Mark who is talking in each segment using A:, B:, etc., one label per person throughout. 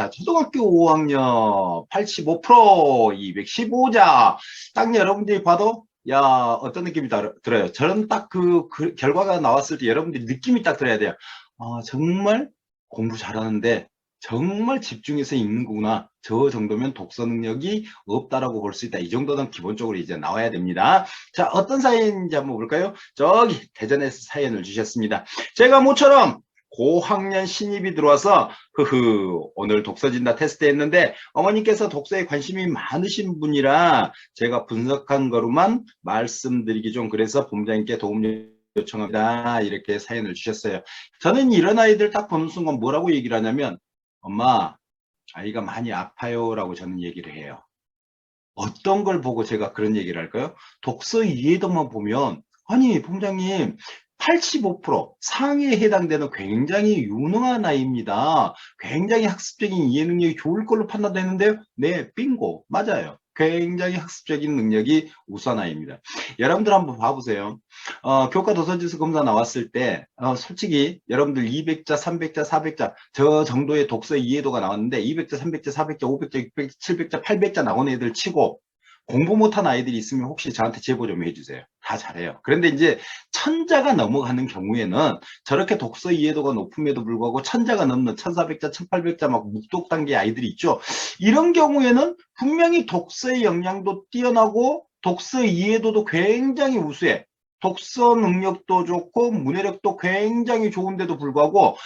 A: 자, 초등학교 5학년 85% 215자. 딱 여러분들이 봐도 야 어떤 느낌이 다- 들어요. 저는 딱그 결과가 나왔을 때 여러분들이 느낌이 딱 들어야 돼요. 아 정말 공부 잘하는데 정말 집중해서 읽는구나. 저 정도면 독서 능력이 없다라고 볼 수 있다. 이 정도는 기본적으로 이제 나와야 됩니다. 자, 어떤 사연인지 한번 볼까요? 저기 대전에서 사연을 주셨습니다. 제가 모처럼 고학년 신입이 들어와서 흐흐 오늘 독서진다 테스트 했는데 어머니께서 독서에 관심이 많으신 분이라 제가 분석한 거로만 말씀드리기 좀 그래서 본부장님께 도움 요청합니다. 이렇게 사연을 주셨어요. 저는 이런 아이들 딱 보는 순간 뭐라고 얘기를 하냐면 엄마 아이가 많이 아파요 라고 저는 얘기를 해요. 어떤 걸 보고 제가 그런 얘기를 할까요? 독서 이해도만 보면 아니 본부장님 85% 상위에 해당되는 굉장히 유능한 아이입니다. 굉장히 학습적인 이해 능력이 좋을 걸로 판단되는데요. 네, 빙고. 맞아요. 굉장히 학습적인 능력이 우수한 아이입니다. 여러분들 한번 봐보세요. 어, 교과 도서지수 검사 나왔을 때 어, 솔직히 여러분들 200자, 300자, 400자 저 정도의 독서 이해도가 나왔는데 200자, 300자, 400자, 500자, 600자, 700자, 800자 나온 애들 치고 공부 못한 아이들이 있으면 혹시 저한테 제보 좀 해주세요. 다 잘해요. 그런데 이제 천자가 넘어가는 경우에는 저렇게 독서 이해도가 높음에도 불구하고 천자가 넘는 1400자, 1800자 막 묵독 단계 아이들이 있죠. 이런 경우에는 분명히 독서의 역량도 뛰어나고 독서 이해도도 굉장히 우수해. 독서 능력도 좋고 문해력도 굉장히 좋은데도 불구하고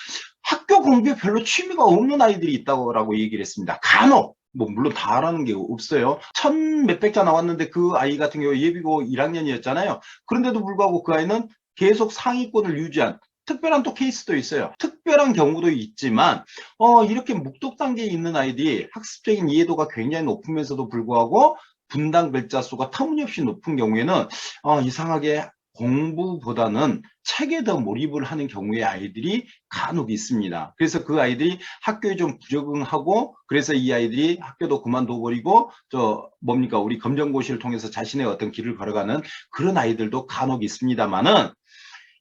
A: 학교 공부에 별로 취미가 없는 아이들이 있다고 얘기를 했습니다. 간혹 뭐 물론 다라는 게 없어요. 천 몇백 자 나왔는데 그 아이 같은 경우 예비고 1학년이었잖아요. 그런데도 불구하고 그 아이는 계속 상위권을 유지한 특별한 또 케이스도 있어요. 특별한 경우도 있지만 어 이렇게 묵독 단계에 있는 아이들이 학습적인 이해도가 굉장히 높으면서도 불구하고 분당 글자 수가 터무니없이 높은 경우에는 어 이상하게 공부보다는 책에 더 몰입을 하는 경우의 아이들이 간혹 있습니다. 그래서 그 아이들이 학교에 좀 부적응하고 그래서 이 아이들이 학교도 그만둬 버리고 저 뭡니까 우리 검정고시를 통해서 자신의 어떤 길을 걸어가는 그런 아이들도 간혹 있습니다만은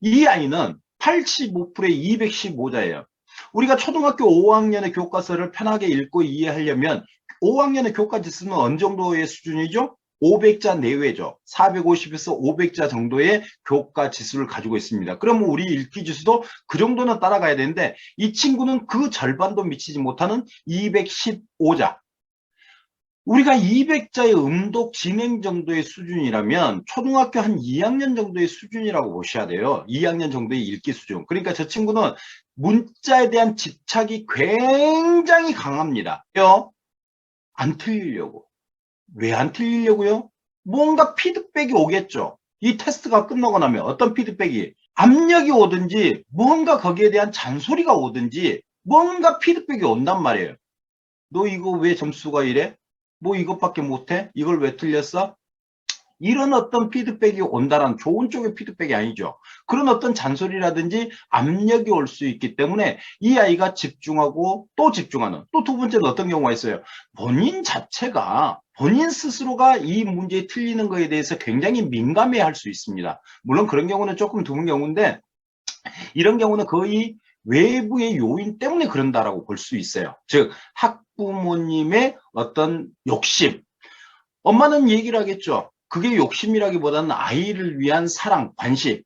A: 이 아이는 85%에 215자예요. 우리가 초등학교 5학년의 교과서를 편하게 읽고 이해하려면 5학년의 교과 지수는 어느 정도의 수준이죠? 500자 내외죠. 450에서 500자 정도의 교과 지수를 가지고 있습니다. 그러면 우리 읽기 지수도 그 정도는 따라가야 되는데 이 친구는 그 절반도 미치지 못하는 215자. 우리가 200자의 음독 진행 정도의 수준이라면 초등학교 한 2학년 정도의 수준이라고 보셔야 돼요. 2학년 정도의 읽기 수준. 그러니까 저 친구는 문자에 대한 집착이 굉장히 강합니다. 안 틀리려고. 왜 안 틀리려고요? 뭔가 피드백이 오겠죠. 이 테스트가 끝나고 나면 어떤 피드백이 압력이 오든지 뭔가 거기에 대한 잔소리가 오든지 뭔가 피드백이 온단 말이에요. 너 이거 왜 점수가 이래? 뭐 이것밖에 못해? 이걸 왜 틀렸어? 이런 어떤 피드백이 온다는 좋은 쪽의 피드백이 아니죠. 그런 어떤 잔소리라든지 압력이 올 수 있기 때문에 이 아이가 집중하고 또 집중하는 또 두 번째는 어떤 경우가 있어요. 본인 자체가 본인 스스로가 이 문제에 틀리는 것에 대해서 굉장히 민감해 할 수 있습니다. 물론 그런 경우는 조금 드문 경우인데 이런 경우는 거의 외부의 요인 때문에 그런다라고 볼 수 있어요. 즉 학부모님의 어떤 욕심 엄마는 얘기를 하겠죠. 그게 욕심이라기보다는 아이를 위한 사랑, 관심.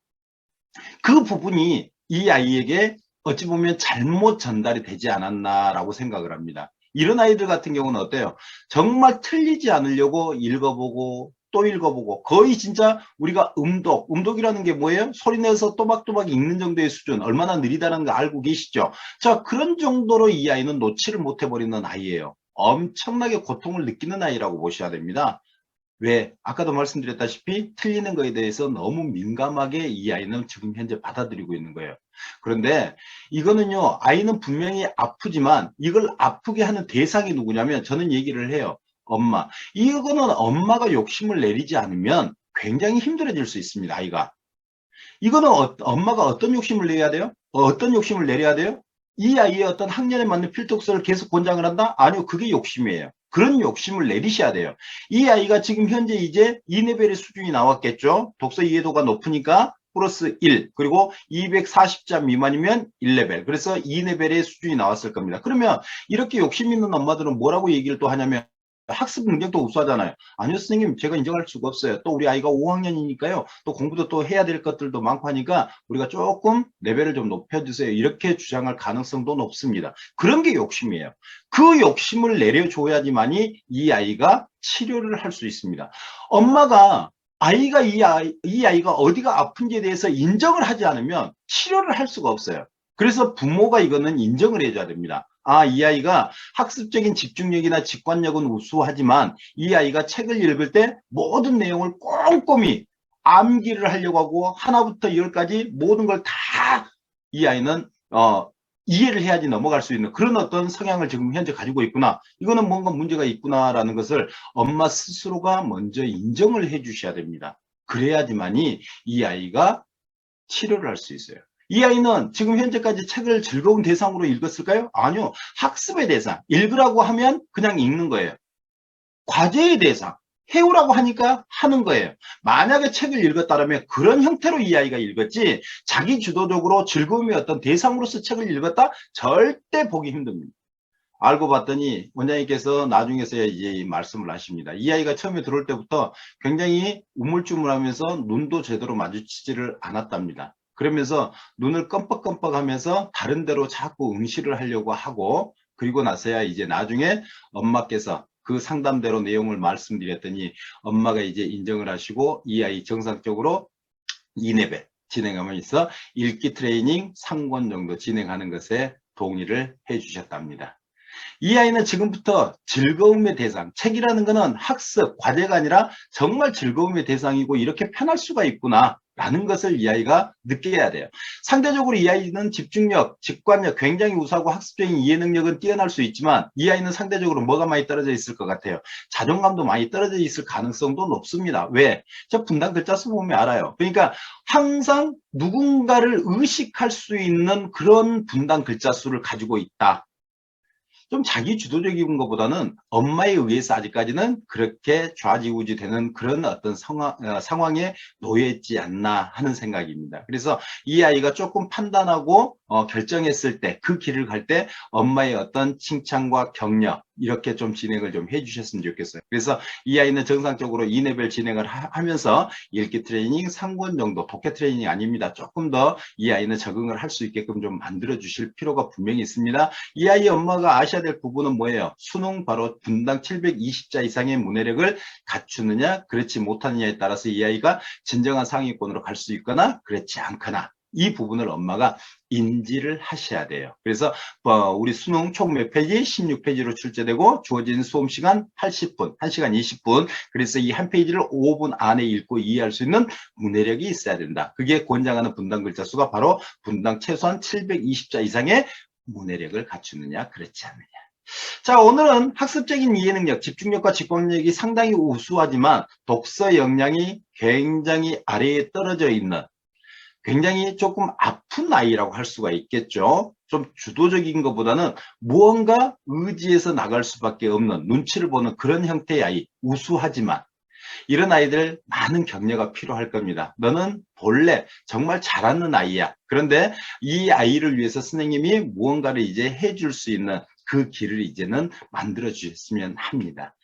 A: 그 부분이 이 아이에게 어찌 보면 잘못 전달이 되지 않았나라고 생각을 합니다. 이런 아이들 같은 경우는 어때요? 정말 틀리지 않으려고 읽어보고 또 읽어보고 거의 진짜 우리가 음독, 음독이라는 게 뭐예요? 소리내서 또박또박 읽는 정도의 수준 얼마나 느리다는 거 알고 계시죠? 자 그런 정도로 이 아이는 놓지를 못해버리는 아이예요. 엄청나게 고통을 느끼는 아이라고 보셔야 됩니다. 왜? 아까도 말씀드렸다시피 틀리는 거에 대해서 너무 민감하게 이 아이는 지금 현재 받아들이고 있는 거예요. 그런데 이거는요, 아이는 분명히 아프지만 이걸 아프게 하는 대상이 누구냐면 저는 얘기를 해요. 엄마. 이거는 엄마가 욕심을 내리지 않으면 굉장히 힘들어질 수 있습니다, 아이가. 이거는 어, 엄마가 어떤 욕심을 내야 돼요? 어떤 욕심을 내려야 돼요? 이 아이의 어떤 학년에 맞는 필독서를 계속 권장을 한다? 아니요, 그게 욕심이에요. 그런 욕심을 내리셔야 돼요. 이 아이가 지금 현재 이제 2레벨의 수준이 나왔겠죠? 독서 이해도가 높으니까 플러스 1 그리고 240자 미만이면 1레벨 그래서 2레벨의 수준이 나왔을 겁니다. 그러면 이렇게 욕심 있는 엄마들은 뭐라고 얘기를 또 하냐면 학습 능력도 우수하잖아요. 아니요, 선생님, 제가 인정할 수가 없어요. 또 우리 아이가 5학년이니까요. 또 공부도 또 해야 될 것들도 많고 하니까 우리가 조금 레벨을 좀 높여주세요. 이렇게 주장할 가능성도 높습니다. 그런 게 욕심이에요. 그 욕심을 내려줘야지만이 이 아이가 치료를 할 수 있습니다. 엄마가 아이가 이, 아이, 이 아이가 어디가 아픈지에 대해서 인정을 하지 않으면 치료를 할 수가 없어요. 그래서 부모가 이거는 인정을 해줘야 됩니다. 아, 이 아이가 학습적인 집중력이나 직관력은 우수하지만 이 아이가 책을 읽을 때 모든 내용을 꼼꼼히 암기를 하려고 하고 하나부터 열까지 모든 걸 다 이 아이는 어, 이해를 해야지 넘어갈 수 있는 그런 어떤 성향을 지금 현재 가지고 있구나. 이거는 뭔가 문제가 있구나라는 것을 엄마 스스로가 먼저 인정을 해 주셔야 됩니다. 그래야지만이 이 아이가 치료를 할 수 있어요. 이 아이는 지금 현재까지 책을 즐거운 대상으로 읽었을까요? 아니요. 학습의 대상. 읽으라고 하면 그냥 읽는 거예요. 과제의 대상. 해오라고 하니까 하는 거예요. 만약에 책을 읽었다면 그런 형태로 이 아이가 읽었지 자기 주도적으로 즐거움의 어떤 대상으로서 책을 읽었다? 절대 보기 힘듭니다. 알고 봤더니 원장님께서 나중에서야 이제 이 말씀을 하십니다. 이 아이가 처음에 들어올 때부터 굉장히 우물쭈물하면서 눈도 제대로 마주치지를 않았답니다. 그러면서 눈을 껌뻑껌뻑 하면서 다른 데로 자꾸 응시를 하려고 하고 그리고 나서야 이제 나중에 엄마께서 그 상담대로 내용을 말씀드렸더니 엄마가 이제 인정을 하시고 이 아이 정상적으로 2레벨 진행하면서 읽기 트레이닝 3권 정도 진행하는 것에 동의를 해 주셨답니다. 이 아이는 지금부터 즐거움의 대상, 책이라는 것은 학습, 과제가 아니라 정말 즐거움의 대상이고 이렇게 편할 수가 있구나. 라는 것을 이 아이가 느껴야 돼요. 상대적으로 이 아이는 집중력, 직관력 굉장히 우수하고 학습적인 이해 능력은 뛰어날 수 있지만 이 아이는 상대적으로 뭐가 많이 떨어져 있을 것 같아요. 자존감도 많이 떨어져 있을 가능성도 높습니다. 왜? 저 분당 글자 수 보면 알아요. 그러니까 항상 누군가를 의식할 수 있는 그런 분당 글자 수를 가지고 있다. 좀 자기 주도적인 것보다는 엄마에 의해서 아직까지는 그렇게 좌지우지 되는 그런 어떤 상황, 어, 상황에 놓여있지 않나 하는 생각입니다. 그래서 이 아이가 조금 판단하고 어, 결정했을 때 그 길을 갈 때 엄마의 어떤 칭찬과 격려 이렇게 좀 진행을 좀 해주셨으면 좋겠어요. 그래서 이 아이는 정상적으로 2레벨 진행을 하, 면서 읽기 트레이닝 3권 정도 독해 트레이닝 아닙니다. 조금 더 이 아이는 적응을 할 수 있게끔 좀 만들어 주실 필요가 분명히 있습니다. 이 아이 엄마가 아셔야 될 부분은 뭐예요? 수능 바로 분당 720자 이상의 문해력을 갖추느냐 그렇지 못하느냐에 따라서 이 아이가 진정한 상위권으로 갈 수 있거나 그렇지 않거나 이 부분을 엄마가 인지를 하셔야 돼요. 그래서 어, 우리 수능 총 몇 페이지? 16페이지로 출제되고 주어진 수험 시간 80분, 1시간 20분. 그래서 이 한 페이지를 5분 안에 읽고 이해할 수 있는 문해력이 있어야 된다. 그게 권장하는 분당 글자 수가 바로 분당 최소한 720자 이상의 문해력을 갖추느냐 그렇지 않느냐. 자, 오늘은 학습적인 이해 능력, 집중력과 직관력이 상당히 우수하지만 독서 역량이 굉장히 아래에 떨어져 있는 굉장히 조금 아픈 아이라고 할 수가 있겠죠. 좀 주도적인 것보다는 무언가 의지해서 나갈 수밖에 없는 눈치를 보는 그런 형태의 아이, 우수하지만 이런 아이들 많은 격려가 필요할 겁니다. 너는 본래 정말 잘하는 아이야. 그런데 이 아이를 위해서 선생님이 무언가를 이제 해줄 수 있는 그 길을 이제는 만들어 주셨으면 합니다.